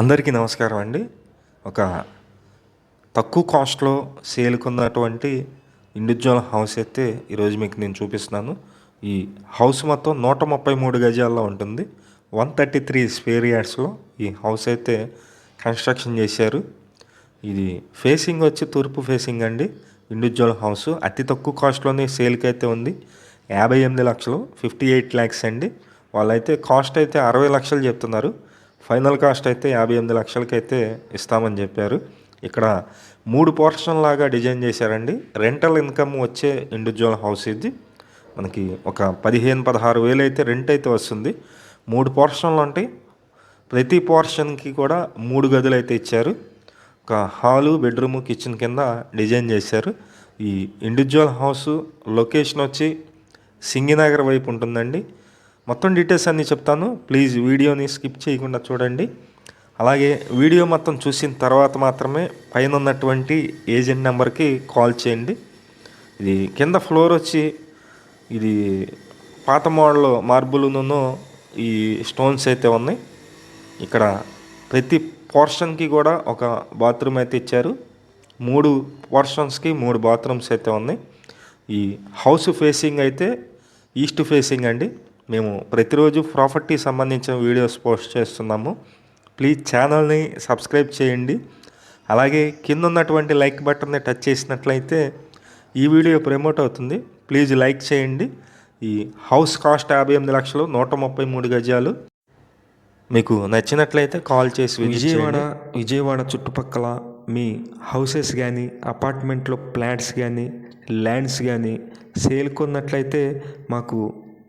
అందరికీ నమస్కారం అండి. ఒక తక్కువ కాస్ట్లో సేల్కున్నటువంటి ఇండివిజువల్ హౌస్ అయితే ఈరోజు మీకు నేను చూపిస్తున్నాను. ఈ హౌస్ మొత్తం నూట ముప్పై మూడు గజాల్లో ఉంటుంది. వన్ థర్టీ త్రీ స్పేర్ యార్డ్స్లో ఈ హౌస్ అయితే కన్స్ట్రక్షన్ చేశారు. ఇది ఫేసింగ్ వచ్చి తూర్పు ఫేసింగ్ అండి. ఇండివిజువల్ హౌస్ అతి తక్కువ కాస్ట్లోనే సేల్కి అయితే ఉంది. యాభై ఎనిమిది లక్షలు ఫిఫ్టీ ఎయిట్ ల్యాక్స్ అండి. వాళ్ళైతే కాస్ట్ అయితే అరవై లక్షలు చెప్తున్నారు. ఫైనల్ కాస్ట్ అయితే యాభై ఎనిమిది లక్షలకైతే ఇస్తామని చెప్పారు. ఇక్కడ మూడు పోర్షన్ లాగా డిజైన్ చేశారండి. రెంటల్ ఇన్కమ్ వచ్చే ఇండివిజువల్ హౌస్ ఇది. మనకి ఒక పదిహేను పదహారు వేలు అయితే రెంట్ అయితే వస్తుంది. మూడు పోర్షన్లు ఉంటాయి. ప్రతి పోర్షన్కి కూడా మూడు గదులు అయితే ఇచ్చారు. ఒక హాలు బెడ్రూమ్ కిచెన్ కింద డిజైన్ చేశారు. ఈ ఇండివిజువల్ హౌస్ లొకేషన్ వచ్చి సింగినగర్ వైపు ఉంటుందండి. మొత్తం డీటెయిల్స్ అన్నీ చెప్తాను. ప్లీజ్ వీడియోని స్కిప్ చేయకుండా చూడండి. అలాగే వీడియో మొత్తం చూసిన తర్వాత మాత్రమే పైన ఉన్నటువంటి ఏజెంట్ నెంబర్కి కాల్ చేయండి. ఇది కింద ఫ్లోర్ వచ్చి ఇది పాత మోడల్ మార్బుల్ను ఈ స్టోన్స్ అయితే ఉన్నాయి. ఇక్కడ ప్రతి పోర్షన్కి కూడా ఒక బాత్రూమ్ అయితే ఇచ్చారు. మూడు పోర్షన్స్కి మూడు బాత్రూమ్స్ అయితే ఉన్నాయి. ఈ హౌస్ ఫేసింగ్ అయితే ఈస్ట్ ఫేసింగ్ అండి. మేము ప్రతిరోజు ప్రాపర్టీ సంబంధించిన వీడియోస్ పోస్ట్ చేస్తున్నాము. ప్లీజ్ ఛానల్ని సబ్స్క్రైబ్ చేయండి. అలాగే కింద ఉన్నటువంటి లైక్ బటన్ని టచ్ చేసినట్లయితే ఈ వీడియో ప్రమోట్ అవుతుంది. ప్లీజ్ లైక్ చేయండి. ఈ హౌస్ కాస్ట్ యాభై ఎనిమిది లక్షలు నూట ముప్పై మూడు గజాలు. మీకు నచ్చినట్లయితే కాల్ చేసి విజయవాడ విజయవాడ చుట్టుపక్కల మీ హౌసెస్ కానీ అపార్ట్మెంట్లో ఫ్లాట్స్ కానీ ల్యాండ్స్ కానీ సేల్ కొన్నట్లయితే మాకు